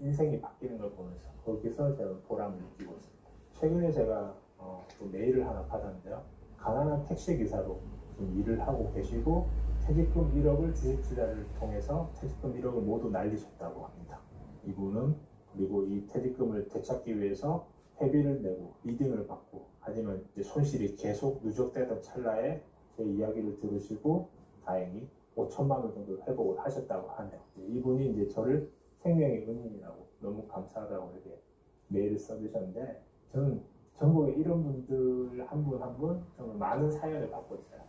인생이 바뀌는 걸 보면서 거기서 제가 보람을 느끼고 있습니다. 최근에 제가 어, 또 메일을 하나 받았는데요. 가난한 택시 기사로 일을 하고 계시고 퇴직금 1억을 주식 투자를 통해서 퇴직금 1억을 모두 날리셨다고 합니다. 이분은 그리고 이 퇴직금을 되찾기 위해서 회비를 내고 리딩을 받고 하지만 이제 손실이 계속 누적되던 찰나에 제 이야기를 들으시고 다행히 5천만 원 정도 회복을 하셨다고 하네요. 이분이 이제 저를 생명의 은인이라고 감사하다고 이렇게 메일을 써주셨는데 저는 전국에 이런 분들 한 분 한 분 정말 많은 사연을 받고 있어요.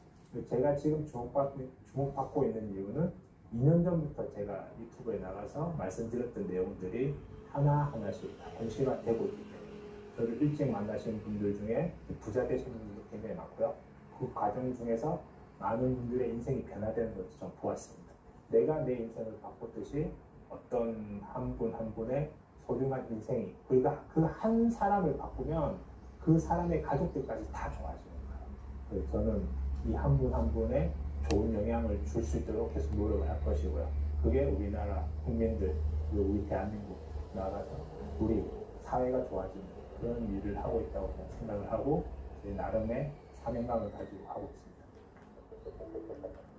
제가 지금 주목받, 주목받고 있는 이유는 2년 전부터 제가 유튜브에 나가서 말씀드렸던 내용들이 하나하나씩 다 현실화되고 있기 때문에 저를 일찍 만나신 분들 중에 부자 되시는 분들도 굉장히 많고요. 그 과정 중에서 많은 분들의 인생이 변화되는 것을 좀 보았습니다. 내가 내 인생을 바꿨듯이 어떤 한 분한 분의 소중한 인생이 그러니까 그한 사람을 바꾸면 그 사람의 가족들까지 다 좋아지는 거예요. 그래서 저는 이 한 분한 분의 좋은 영향을 줄 수 있도록 계속 노력을 할 것이고요. 그게 우리나라 국민들 그리고 우리 대한민국 나아가서 우리 사회가 좋아지는 그런 일을 하고 있다고 생각을 하고 제 나름의 사명감을 가지고 하고 있습니다.